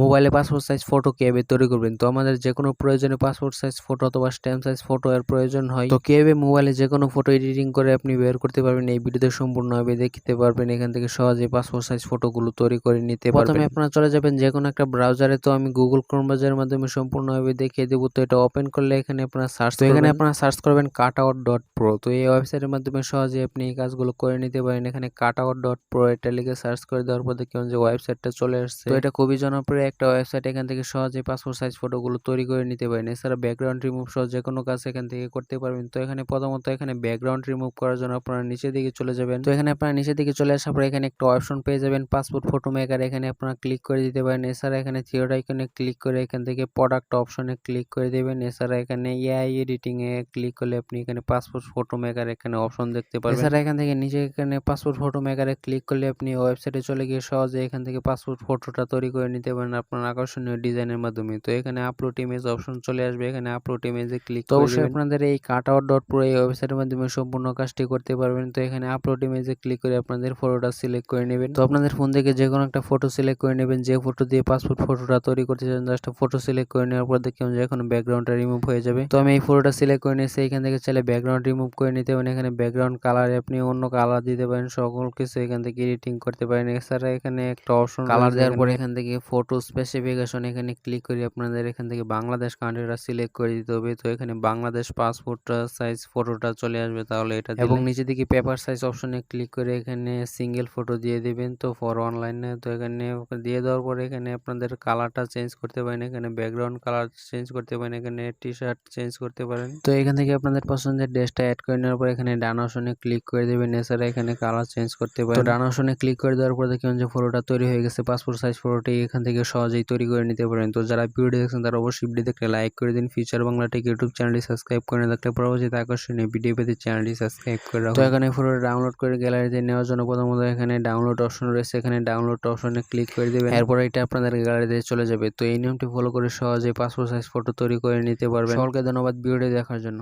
মোবাইলে passport size photo কীভাবে তৈরি করবেন? তো আমাদের যে কোনো প্রয়োজনে পাসপোর্ট সাইজ ফটো অথবা স্ট্যাম্প সাইজ ফটো এর প্রয়োজন হয়। তো কীভাবে মোবাইলে যে কোনো ফটো এডিটিং করে আপনি বের করতে পারবেন? এই ভিডিওতে সম্পূর্ণভাবে দেখতে পারবেন। এখান থেকে সহজে পাসপোর্ট সাইজ ফটোগুলো তৈরি করে নিতে পারবেন। প্রথমে আপনারা চলে যাবেন যে কোনো একটা ব্রাউজারে তো আমি গুগল ক্রোম ব্রাউজারের মাধ্যমে সম্পূর্ণভাবে দেখিয়ে দেবো। তো এটা ওপেন করলে এখানে আপনারা সার্চ তো এখানে আপনারা সার্চ করবেন কাট আউট ডট প্রো তো এই ওয়েবসাইটের মাধ্যমে সহজে আপনি এই কাজগুলো করে নিতে পারেন। এখানে কাট আউট ডট প্রো এটা লিখে সার্চ করে দেওয়ার পর দেখবেন যে ওয়েবসাইটটা চলে আসছে। তো এটা খুবই জনপ্রিয়। একটা ওয়েবসাইট এখান থেকে সহজে পাসপোর্ট সাইজ ফটোগুলো তৈরি করে নিতে পারেন। এছাড়া ব্যাকগ্রাউন্ড রিমুভ সহ যে কোনো কাজ এখান থেকে করতে পারবেন। তো এখানে প্রথমত এখানে ব্যাকগ্রাউন্ড রিমুভ করার জন্য আপনারা নিচের দিকে চলে যাবেন। তো এখানে আপনারা নিচের দিকে চলে আসার পর এখানে একটা অপশন পেয়ে যাবেন পাসপোর্ট ফটো মেকার এখানে আপনারা ক্লিক করে দিতে পারেন। এছাড়া এখানে থিওর আইকনে ক্লিক করে এখান থেকে প্রোডাক্ট অপশনে ক্লিক করে দেবেন। এছাড়া এখানে এআই এডিটিং এ ক্লিক করলে আপনি এখানে পাসপোর্ট ফটো মেকার এখানে অপশন দেখতে পারবেন। এছাড়া এখান থেকে নিচে এখানে পাসপোর্ট ফটো মেকারে ক্লিক করলে আপনি ওয়েবসাইটে চলে গিয়ে সহজে এখান থেকে পাসপোর্ট ফটোটা তৈরি করে নিতে পারেন। আপনার আকর্ষণীয় ডিজাইনের মাধ্যমে। তো এখানে আপলোড ইমেজ অপশন চলে আসবে। এখানে আপলোড ইমেজে ক্লিক তো অবশ্যই আপনাদের এই কাট আউট ডট প্রো এই ওয়েবসাইটের মাধ্যমে সম্পূর্ণ কাজটি করতে পারবেন। তো এখানে আপলোড ইমেজে ক্লিক করে আপনাদের ফটোটা সিলেক্ট করে নেবেন। তো আপনাদের ফোন থেকে যে কোনো একটা ফটো সিলেক্ট করে নেবেন। যে ফটো দিয়ে পাসপোর্ট ফটোটা তৈরি করতে চান জাস্ট ফটো সিলেক্ট করে নেওয়ার পর দেখুন যে এখন ব্যাকগ্রাউন্ডটা রিমুভ হয়ে যাবে। তো আমি এই ফটোটা সিলেক্ট করে নিয়েছি। এখান থেকে চাইলে ব্যাকগ্রাউন্ড রিমুভ করে নিতে পারেন। এখানে ব্যাকগ্রাউন্ড কালারে আপনি অন্য কালার দিতে পারেন। সকল কিছু এখান থেকে এডিটিং করতে পারেন। এছাড়া এখানে একটা অপশন কালার দেওয়ার পরে এখান থেকে ফটো স্পেসিফিকেশন এখানে ক্লিক করে আপনাদের এখান থেকে বাংলাদেশ কান্ট্রিটা সিলেক্ট করে দিতে হবে। তো এখানে বাংলাদেশ পাসপোর্টটা সাইজ ফটোটা চলে আসবে তাহলে এটা এবং নিচে দিকে পেপার সাইজ অপশনে ক্লিক করে এখানে সিঙ্গেল ফটো দিয়ে দিবেন। তো ফর অনলাইনে তো এখানে দিয়ে দেওয়ার পরে এখানে আপনাদের কালারটা চেঞ্জ করতে পারেন। এখানে ব্যাকগ্রাউন্ড কালার চেঞ্জ করতে পারেন। এখানে টি শার্ট চেঞ্জ করতে পারেন। তো এখান থেকে আপনাদের পছন্দের ড্রেসটা অ্যাড করে নেওয়ার পর এখানে ডান অপশনে ক্লিক করে দেবেন। এছাড়া এখানে কালার চেঞ্জ করতে পারেন। তো ডান অপশনে ক্লিক করে দেওয়ার পর দেখবেন যে ফটোটা তৈরি হয়ে গেছে। পাসপোর্ট সাইজ ফটোটি এখান থেকে সহজেই তৈরি করে নিতে পারেন। তো যারা ভিডিও দেখছেন তারা অবশ্যই ভিডিও দেখলে লাইক করে দিন। ফিউচার বাংলা টেক ইউটিউব চ্যানেলটি সাবস্ক্রাইব করে না থাকলে পরবর্তীতে আকর্ষণীয় ভিডিও পেতে চ্যানেলটি সাবস্ক্রাইব করে রাখুন। তো এখানে ফটোটা ডাউনলোড করে গ্যালারিতে নেওয়ার জন্য প্রথমত এখানে ডাউনলোড অপশন রয়েছে। এখানে ডাউনলোড অপশনে ক্লিক করে দেবেন। এরপর এটা আপনাদের গ্যালারিতে চলে যাবে। তো এই নিয়মটি ফলো করে সহজে পাসপোর্ট সাইজ ফটো তৈরি করে নিতে পারবেন। সকলকে ধন্যবাদ ভিডিও দেখার জন্য।